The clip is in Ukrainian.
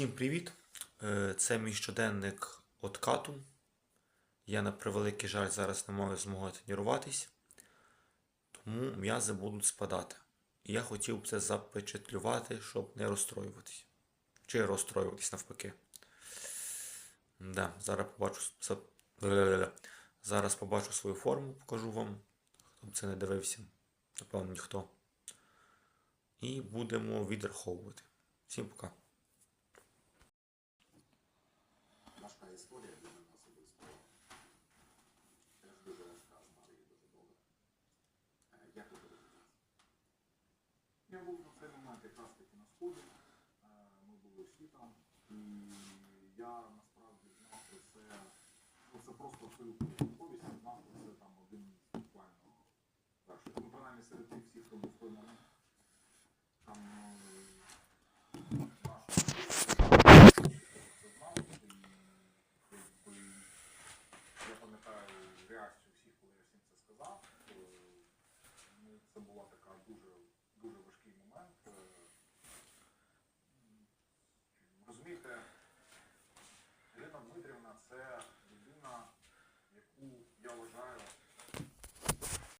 Всім привіт! Е, Це мій щоденник откату. Я на превеликий жаль зараз не маю змоги тренуватись, тому м'язи будуть спадати. І я хотів це запечатлювати, щоб не розстроюватись. Чи розстроюватись навпаки. Да, зараз побачу. Зараз побачу свою форму, покажу вам. Хто б це не дивився. Напевно, ніхто. І будемо відраховувати. Всім пока. Важка історія для мене особисто. Теж дуже важка, знаю її дуже добре. Е, Як ви подивитесь? Я був на цей момент якраз таки на сході. Е, Ми були всі там. І я насправді знав про це. Ну, це просто абсолютно випадковість. Я знав про це там один місяць буквально. Перший. Ну, принаймні серед тих всіх, хто був в той момент. Там е, наш це знав. І якби я пам'ятаю реакцію всіх, коли я всім це сказав. то, Ну, це була така дуже